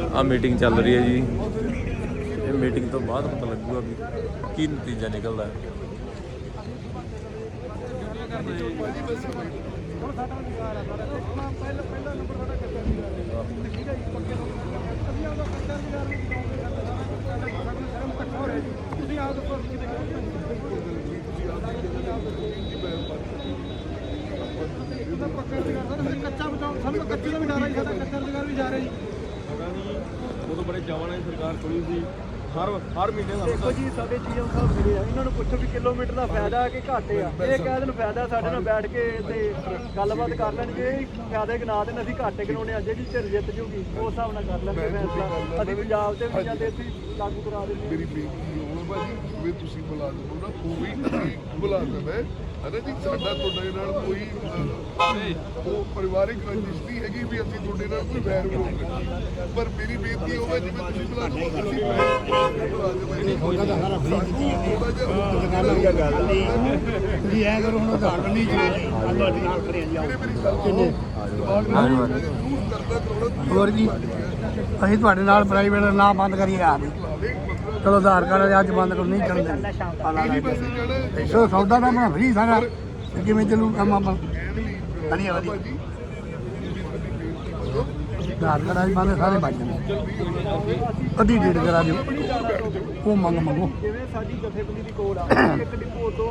ਆ ਮੀਟਿੰਗ ਚੱਲ ਰਹੀ ਹੈ ਜੀ ਇਹ ਮੀਟਿੰਗ ਤੋਂ ਬਾਅਦ ਪਤਾ ਲੱਗੂਗਾ ਵੀ ਕੀ ਨਤੀਜਾ ਨਿਕਲਦਾ ਹੈ ਕੱਚਾ ਬਚਾਓ ਸਾਨੂੰ ਕੱਚੇ ਦਾ ਵੀ ਡਰ ਹੈ ਸਾਡਾ ਕੱਚਾ ਰੁਜ਼ਗਾਰ ਵੀ ਜਾ ਰਿਹਾ ਜੀ ਉਦੋਂ ਬੜੇ ਚਾਵਾਂ ਨਾਲ ਸਰਕਾਰ ਖੁੱਲੀ ਸੀ। ਹਰ ਹਰ ਮਹੀਨੇ ਸਾਨੂੰ ਦੇਖੋ ਜੀ ਸਾਡੇ ਜੀਐਮ ਸਾਹਿਬ ਮਿਲੇ ਆ। ਇਹਨਾਂ ਨੂੰ ਪੁੱਛੋ ਵੀ ਕਿਲੋਮੀਟਰ ਦਾ ਫਾਇਦਾ ਕਿ ਘਾਟੇ ਆ। ਇਹ ਕਹਿ ਦੇਣ ਫਾਇਦਾ ਸਾਡੇ ਨਾਲ ਬੈਠ ਕੇ ਤੇ ਗੱਲਬਾਤ ਕਰ ਲੈਣਗੇ। ਫਾਇਦੇ ਗਿਣਾ ਦੇਣ ਅਸੀਂ ਘਾਟੇ ਗਿਣਾਉਣੇ ਆ ਜਿਹੜੀ ਝਿਰ ਜਿੱਤ ਜੂਗੀ ਉਸ ਹਿਸਾਬ ਨਾਲ ਕਰ ਲੈਣਗੇ ਫੈਸਲਾ। ਅਸੀਂ ਪੰਜਾਬ ਤੇ ਵੀ ਜਾਂਦੇ ਅਸੀਂ ਲਾਗੂ ਕਰਾ ਦਿੰਦੇ ਮੇਰੀ ਬੇਨਤੀ ਹੋਵੇ ਭਾਜੀ ਜਿਵੇਂ ਤੁਸੀਂ ਮੁਲਾਜ਼ਮ ਹੋ ਨਾ ਉਹ ਵੀ ਅਸੀਂ ਮੁਲਾਜ਼ਮ ਹਨਾ ਜੀ ਸਾਡਾ ਤੁਹਾਡੇ ਨਾਲ ਕੋਈ ਉਹ ਪਰਿਵਾਰਿਕ ਰੰਜਿਸ਼ ਨਹੀਂ ਹੈਗੀ ਵੀ ਅਸੀਂ ਤੁਹਾਡੇ ਨਾਲ ਕੋਈ ਵੈਰ ਵਿਰੋਧ ਪਰ ਮੇਰੀ ਬੇਨਤੀ ਹੋਵੇ ਜਿਵੇਂ ਤੁਸੀਂ ਮੁਲਾਜ਼ਮ ਹੋ ਅਸੀਂ ਨਹੀਂ ਤੁਸੀਂ ਐ ਕਰੋ ਹੁਣ ਉਦਾਹਰਨ ਨਹੀਂ ਜੀ। ਦੇ ਨਾਲ ਜ਼ਰੂਰ ਕਰਦਾ ਕਰਾਉਣਾ ਹੋਰ ਜੀ ਅਸੀਂ ਤੁਹਾਡੇ ਨਾਲ ਪ੍ਰਾਈਵੇਟ ਨਾ ਬੰਦ ਕਰੀਏ ਆ ਚਲੋ ਆਧਾਰ ਕਾਰਡ ਅੱਜ ਬੰਦ ਕਰ ਨਹੀਂ ਕਰਦੇ ਸੋ ਸੌਦਾ ਤਾਂ ਆਪਣਾ ਫਰੀ ਸਾਰਾ। ਕਿਵੇਂ ਚੱਲੂ ਕੰਮ ਆਪਾਂ? ਵਧੀਆ ਵਧੀਆ। ਆਧਾਰ ਕਾਰਡ ਅੱਜ ਬੰਦ ਸਾਰੇ ਬਚ ਜਾਂਦੇ ਅੱਧੀ ਡੇਢ ਕਰਾ ਦਿਓ। ਉਹ ਮੰਗ ਮੰਗੋ। ਜਿਵੇਂ ਸਾਡੀ ਜਥੇਬੰਦੀ ਦੀ ਕੋਲ ਆ ਇੱਕ ਡਿਪੋ ਤੋਂ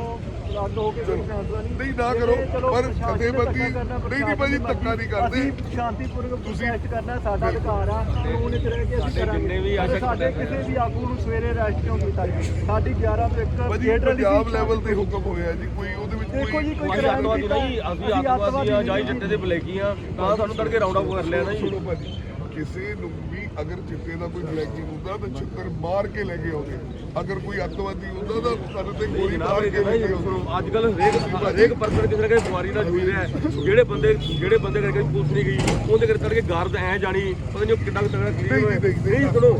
ਰੱਦ ਹੋ ਕੇ ਕੋਈ ਫੈਸਲਾ ਨਹੀਂ। ਨਹੀਂ ਨਾ ਕਰੋ, ਪਰ ਜਥੇਬੰਦੀ- ਨਹੀਂ, ਨਹੀਂ ਭਾਜੀ, ਧੱਕਾ ਨਹੀਂ ਕਰਦੇ। ਅਸੀਂ ਸ਼ਾਂਤੀਪੂਰਵਕ ਪ੍ਰੋਟੈਸਟ ਕਰਨਾ ਸਾਡਾ ਅਧਿਕਾਰ ਆ ਕਾਨੂੰਨ ਵਿੱਚ ਰਹਿ ਕੇ ਅਸੀਂ ਕਰਾਂਗੇ ਜਿੰਨੇ ਵੀ ਪਰ ਆਸ਼ਕ ਸਾਡੇ ਕਿਸੇ ਵੀ ਆਗੂ ਨੂੰ ਸਵੇਰੇ ਅਰੈਸਟ ਕਿਉਂ ਕੀਤਾ ਜੀ? ਸਾਡੀ 11 ਤੋਂ 1 ਭਾਜੀ ਪੰਜਾਬ ਲੈਵਲ ਤੇ ਹੁਕਮ ਹੋਇਆ ਜੀ ਕੋਈ ਉਹਦੇ ਦੇਖੋ ਜੀ, ਕੋਈ ਕੋਈ ਕਰਾਰ ਅੱਤਵਾਦੀ ਕੀਤਾ ਨਹੀਂ ਅਸੀਂ ਅੱਤਵਾਦੀ ਆ ਜਾਈ ਜੱਟੇ ਦੇ ਬਲੇਕੀ ਆ ਤਾਂ ਸਾਨੂੰ ਤੜਕੇ ਰਾਉਂਡ ਅਪ ਕਰ ਲਿਆ ਨਾ ਜੀ ਸੁਣੋ ਭਾਜੀ। ਕਿਸੇ ਨੂੰ ਵੀ ਅਗਰ ਚਿੱਟੇ ਦਾ ਕੋਈ ਬਲੈਕਿੰਗ ਹੁੰਦਾ ਤਾਂ ਛਿੱਤਰ ਮਾਰ ਕੇ ਲੈ ਕੇ ਆਉਂਦੇ। ਅਗਰ ਕੋਈ ਅੱਤਵਾਦੀ ਹੁੰਦਾ ਤਾਂ ਸਾਡੇ ਤੇ ਗੋਲੀ ਮਾਰ ਕੇ ਲੈ ਕੇ ਆਉਂਦੇ। ਅੱਜ ਕੱਲ ਹਰੇਕ ਹਰੇਕ ਪਰਸਨ ਕਿਸੇ ਨਾ ਕਿਸੇ ਬਿਮਾਰੀ ਨਾਲ ਜੂਝ ਰਿਹਾ ਹੈ। ਜਿਹੜੇ ਬੰਦੇ ਜਿਹੜੇ ਬੰਦੇ ਕਰਕੇ ਪੁਲਿਸ ਨਹੀਂ ਗਈ ਉਹਦੇ ਕਰਕੇ ਤੜਕੇ ਗਾਰਦ ਐ ਜਾਣੀ ਪਤਾ ਨਹੀਂ ਉਹ ਕਿੱਡਾ ਕੁ ਤਗੜਾ ਕਲੀਨ ਨਹੀਂ, ਹੋਇਆ। ਨਹੀਂ, ਨਹੀਂ, ਨਹੀਂ ਸੁਣੋ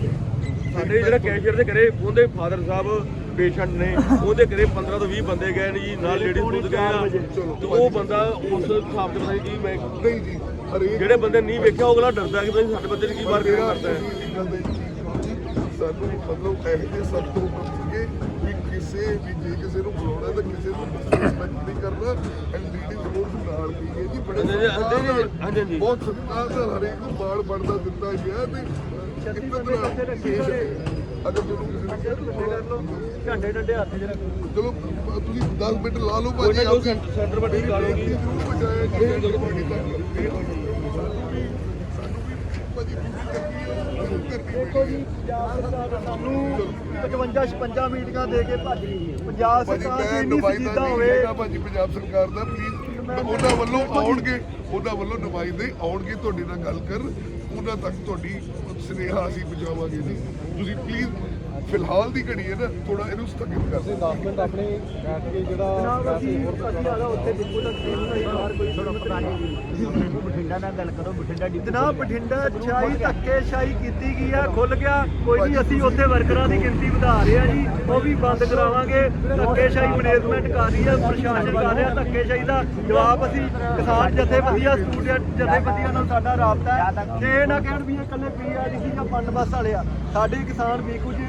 ਸਾਡੇ ਜਿਹੜਾ ਕੈਸ਼ੀਅਰ ਦੇ ਘਰੇ ਉਹਦੇ ਫਾਦਰ ਸਾਹਿਬ ਪੇਸ਼ੈਂਟ ਨੇ ਉਹਦੇ ਘਰੇ 15 ਤੋਂ 20 ਬੰਦੇ ਗਏ ਨੇ ਜੀ ਨਾਲ ਲੇਡੀਜ਼ ਦੁੱਧ ਗਏ ਆ ਤੇ ਉਹ ਬੰਦਾ ਉਸ ਹਿਸਾਬ ਤੇ ਪਤਾ ਨਹੀਂ ਕੀ ਮੈਂ ਨਹੀਂ ਜੀ ਜਿਹੜੇ ਬੰਦੇ ਨਹੀਂ ਵੇਖਿਆ ਉਹ ਅਗਲਾ ਡਰਦਾ ਕਿ ਪਤਾ ਨੀ ਸਾਡੇ ਬੰਦੇ ਨੇ ਕੀ ਵਾਰ ਕਰਦਾ ਹੈ ਦਾ ਜੀ, ਸਾਨੂੰ ਮਤਲਬ ਇਹੋ ਜਿਹੇ ਸਭ ਤੋਂ ਉੱਪਰ ਵੀ ਕਿਸੇ ਵੀ ਜੇ ਕਿਸੇ ਨੂੰ ਬੁਲਾਉਣਾ ਤਾਂ ਕਿਸੇ ਨੂੰ ਰਿਸਪੈਕਟ ਨਹੀਂ ਕਰਨਾ ਐਂਡ ਲੇਡੀਜ਼ ਰੋਡ ਨਾਲ ਗਈ ਹੈ ਜੀ ਬੜੇ ਹਾਂਜੀ, ਹਾਂਜੀ। ਬਹੁਤ ਸਤਿਕਾਰ ਨਾਲ ਹਰੇਕ ਨੂੰ ਬਾਲ ਬਣਦਾ ਦਿੱਤਾ ਗਿਆ ਤੇ ਪੇਸ਼ ਹੈ। ਅਗਰ ਤੁਹਾਨੂੰ ਕਿਸੇ ਨੇ ਕਿਹਾ ਤਾਂ ਥੋੜ੍ਹਾ- ਝੰਡੇ ਡੰਡੇ ਹੱਥ 'ਚ ਰੱਖੋ ਚਲੋ ਤੁਸੀਂ 10 ਮਿੰਟ ਲਾ ਲਓ ਕੋਈ ਭਾਜੀ ਨਾ ਜੋ ਆਪਦੀ- ਸੈਂਟਰ- ਸੈਂਟਰ ਵੱਡੀ ਲਾ ਲਓ ਜੀ। ਬੇਨਤੀ ਜ਼ਰੂਰ ਬਚਾਇਆ ਜੀ ਜਦੋਂ ਪਾਣੀ ਤੱਕ ਸਾਨੂੰ ਵੀ ਸਾਨੂੰ ਵੀ ਭਾਜੀ ਪੂਰੀ ਕਰਨੀ ਹੈ ਜ਼ਰੂਰ ਕਰਨੀ ਹੈ। ਦੇਖੋ ਜੀ ਪੰਜਾਬ ਸਰਕਾਰ ਸਾਨੂੰ 55 56 ਮੀਟਿੰਗਾਂ ਦੇ ਕੇ ਭੱਜ ਰਹੀ ਹੈ। ਪੰਜਾਬ ਭਾਜੀ ਸਰਕਾਰ ਮੈਂ ਦੀ ਇੰਨੀ ਨੁਮਾਇੰਦਾ ਸੰਜੀਦਾ ਨਹੀਂ ਹੋਵੇ। ਹੈਗਾ ਭਾਜੀ ਪੰਜਾਬ ਸਰਕਾਰ ਦਾ ਪਲੀਜ਼ ਉਹਨਾਂ ਵੱਲੋਂ ਆਉਣਗੇ ਉਹਨਾਂ ਵੱਲੋਂ ਨੁਮਾਇੰਦੇ ਆਉਣਗੇ ਤੁਹਾਡੇ ਨਾਲ ਗੱਲ ਕਰਨ ਉਹਨਾਂ ਤੱਕ ਤੁਹਾਡੀ ਸੁਨੇਹਾ ਅਸੀਂ ਪਹੁੰਚਾਵਾਂਗੇ ਜੀ। ਤੁਸੀਂ ਪਲੀਜ਼ ਫਿਲਹਾਲ ਦੀ ਘੜੀ ਹੈ ਨਾ ਥੋੜਾ ਇਹਨੂੰ ਸਥਗਿਤ ਕਰ ਦਿਓ 10 ਮਿੰਟ ਆਪਣੇ ਬੈਠ ਕੇ ਜਿਹੜਾ ਬਠਿੰਡਾ ਨਾਲ ਗੱਲ ਕਰੋ ਬਠਿੰਡਾ ਜਨਾਬ ਬਠਿੰਡਾ ਛਾਈ ਧੱਕੇ ਛਾਈ ਕੀਤੀ ਗਈ ਆ ਖੁੱਲ ਗਿਆ। ਕੋਈ ਨਹੀਂ ਅਸੀਂ ਉੱਥੇ ਵਰਕਰਾਂ ਦੀ ਗਿਣਤੀ ਵਧਾ ਰਹੇ ਆ ਜੀ। ਉਹ ਵੀ ਬੰਦ ਕਰਾਵਾਂਗੇ। ਧੱਕੇ ਛਾਈ ਮੈਨੇਜਮੈਂਟ ਕਰ ਰਹੀ ਆ ਪ੍ਰਸ਼ਾਸਨ ਕਰ ਰਿਹਾ ਧੱਕੇ ਛਾਈ ਦਾ। ਜਵਾਬ ਅਸੀਂ ਕਿਸਾਨ ਜਥੇਬੰਦੀਆਂ ਸਟੂਡੈਂਟ ਜਥੇਬੰਦੀਆਂ ਨਾਲ ਸਾਡਾ ਰਾਬਤਾ ਹੈ। ਤੇ ਇਹ ਨਾ ਕਹਿਣ ਵੀ ਇਹ ਇਕੱਲੇ ਪੀਆਰਡੀਸੀ ਜਾਂ ਪੰਨ ਬੱਸ ਵਾਲੇ ਆ ਸਾਡੇ ਕਿਸਾਨ ਵੀਕੂ ਜੀ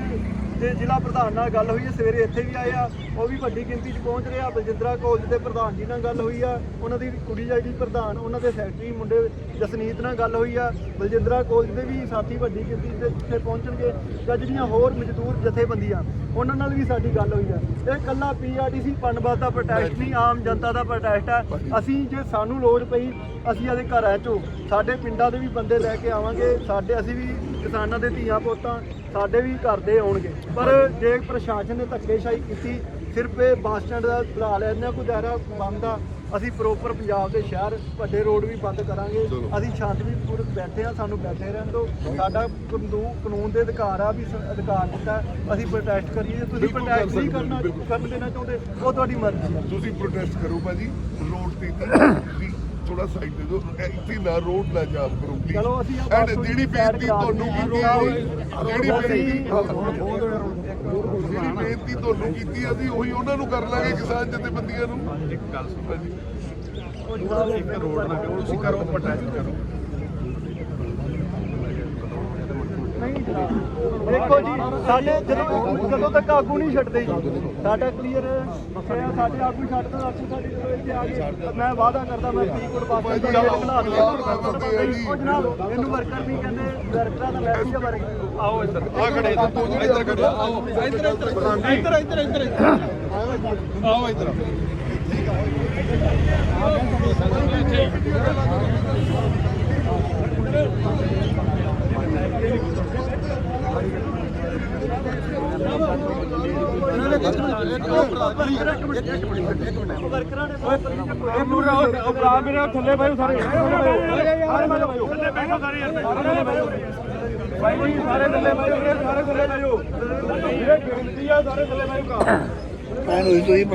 ਤੇ ਜ਼ਿਲ੍ਹਾ ਪ੍ਰਧਾਨ ਨਾਲ ਗੱਲ ਹੋਈ ਹੈ, ਸਵੇਰੇ ਇੱਥੇ ਵੀ ਆਏ ਆ। ਉਹ ਵੀ ਵੱਡੀ ਗਿਣਤੀ 'ਚ ਪਹੁੰਚ ਰਹੇ ਆ। ਬਲਜਿੰਦਰਾ ਕਾਲਜ ਦੇ ਪ੍ਰਧਾਨ ਜੀ ਨਾਲ ਗੱਲ ਹੋਈ ਆ। ਉਹਨਾਂ ਦੀ ਕੁੜੀ ਜਿਹੜੀ ਪ੍ਰਧਾਨ, ਉਹਨਾਂ ਦੇ ਸੈਕਟਰੀ ਮੁੰਡੇ ਜਸਨੀਤ ਨਾਲ ਗੱਲ ਹੋਈ ਆ। ਬਲਜਿੰਦਰਾ ਕਾਲਜ ਦੇ ਵੀ ਸਾਥੀ ਵੱਡੀ ਗਿਣਤੀ ਤੇ ਇੱਥੇ ਪਹੁੰਚਣਗੇ। ਜਾਂ ਜਿਹੜੀਆਂ ਹੋਰ ਮਜ਼ਦੂਰ ਜਥੇਬੰਦੀਆਂ, ਉਹਨਾਂ ਨਾਲ ਵੀ ਸਾਡੀ ਗੱਲ ਹੋਈ ਆ। ਇਹ ਕੱਲਾ ਪੀਆਰਟੀਸੀ ਪਨਬਸ ਦਾ ਪ੍ਰੋਟੈਸਟ ਨਹੀਂ, ਆਮ ਜਨਤਾ ਦਾ ਪ੍ਰੋਟੈਸਟ ਆ। ਅਸੀਂ ਜੇ ਸਾਨੂੰ ਲੋੜ ਪਈ, ਅਸੀਂ ਇਹਦੇ ਘਰਾਂ 'ਚੋਂ ਸਾਡੇ ਪਿੰਡਾਂ ਦੇ ਵੀ ਬੰਦੇ ਲੈ ਕੇ ਆਵਾਂਗੇ। ਸਾਡੇ ਅਸੀਂ ਵੀ ਕਿਸਾਨਾਂ ਦੇ ਧੀਆਂ ਪੋਤਾਂ, ਸਾਡੇ ਵੀ ਘਰ ਦੇ ਆਉਣਗੇ। ਪਰ ਜੇ ਪ੍ਰਸ਼ਾਸਨ ਨੇ ਧੱਕੇਸ਼ਾਹੀ ਕੀਤੀ ਸਿਰਫ ਇਹ ਬੱਸ ਸਟੈਂਡ ਦਾ ਬੁਲਾ ਲਿਆ ਇਹਨਾਂ ਕੋਈ ਦਾਇਰਾ ਬੰਦ ਆ ਅਸੀਂ ਪ੍ਰੋਪਰ ਪੰਜਾਬ ਦੇ ਸ਼ਹਿਰ ਵੱਡੇ ਰੋਡ ਵੀ ਬੰਦ ਕਰਾਂਗੇ ਅਸੀਂ ਸ਼ਾਂਤੀਪੂਰਵਕ ਬੈਠੇ ਆ ਸਾਨੂੰ ਬੈਠੇ ਰਹਿਣ ਦਿਓ। ਸਾਡਾ ਕਾਨੂੰਨ ਕਾਨੂੰਨ ਦੇ ਅਧਿਕਾਰ ਆ ਵੀ ਅਧਿਕਾਰ ਦਿੱਤਾ ਅਸੀਂ ਪ੍ਰੋਟੈਸਟ ਕਰੀਏ। ਤੁਸੀਂ ਪ੍ਰੋਟੈਸਟ ਨਹੀਂ ਕਰਨਾ। ਕਰਨ ਦੇਣਾ ਚਾਹੁੰਦੇ ਉਹ ਤੁਹਾਡੀ ਮਰਜ਼ੀ ਆ ਤੁਸੀਂ ਪ੍ਰੋਟੈਸਟ ਕਰੋ ਭਾਜੀ ਰੋਡ ਤੇ ਥੋੜਾ ਸਾਈਡ ਦੇ ਦਿਓ। ਇਹ ਇੱਥੇ ਨਾ ਰੋਡ ਨਾ ਜਾਮ ਕਰੋ ਪਲੀਜ਼ ਚਲੋ ਅਸੀਂ ਆਹ ਐਂਡ ਜਿਹੜੀ ਬੇਨਤੀ ਕਰਾ ਤੁਹਾਨੂੰ ਦਿੰਦੇ ਕੀਤੀ। ਹੈ। ਜਿਹੜੀ ਬੇਨਤੀ ਜਿਹੜੀ ਬੇਨਤੀ ਤੁਹਾਨੂੰ ਕੀਤੀ ਅਸੀਂ ਉਹੀ ਉਹਨਾਂ ਨੂੰ ਕਰ ਲਾਂਗੇ ਕਿਸਾਨ ਜਥੇਬੰਦੀਆਂ ਨੂੰ। ਇੱਕ ਗੱਲ ਸੁਣੋ। ਜੀ ਇੱਕ ਰੋਡ ਨਾ ਤੁਸੀਂ ਕਰੋ ਪ੍ਰੋਟੈਸਟ ਕਰੋ। ਨਹੀਂ ਜਨਾਬ ਦੇਖੋ ਜੀ ਸਾਡੇ ਜਦੋਂ ਜਦੋਂ ਤੱਕ ਆਗੂ ਨਹੀਂ ਛੱਡਦੇ ਜੀ ਸਾਡਾ ਕਲੀਅਰ ਸਾਡੇ ਆਗੂ ਛੱਡ ਦੋ ਅਸੀਂ ਸਾਡੀ ਜਦੋਂ ਇੱਥੇ ਆ ਗਏ ਮੈਂ ਵਾਅਦਾ ਕਰਦਾ ਮੈਂ ਫਰੀਦਕੋਟ ਪਾਸੇ ਤੋਂ ਡਬਲ ਬਣਾ ਦੂੰਗਾ ਉਹ ਜਨਾਬ ਇਹਨੂੰ ਵਰਕਰ ਨਹੀਂ ਕਹਿੰਦੇ ਵਰਕਰਾਂ ਦਾ ਮੈਸੇਜ ਵਰਕ ਆਓ ਇੱਧਰ। ਆ ਖੜੇ ਇੱਧਰ ਖੜੇ ਆਓ ਇੱਧਰ ਇੱਧਰ ਇੱਧਰ ਆਓ ਇੱਧਰ ਵਰਕਰਾਂ ਨੇ ਇਹ ਪੂਰਾ ਭਰਾ ਮੇਰੇ ਥੱਲੇ ਬਾਈ ਸਾਰੇ ਥੱਲੇ ਬੈਠੋ ਸਾਰੇ ਯਾਰ ਬਾਈ ਜੀ ਸਾਰੇ ਥੱਲੇ ਬਾਈ ਸਾਰੇ ਥੱਲੇ ਬਾਈ ਇਹ ਗਿਣਤੀ ਆ ਸਾਰੇ ਥੱਲੇ ਬਾਈ ਭਰਾ ਐਨ ਹੋਈ ਤੁਸੀਂ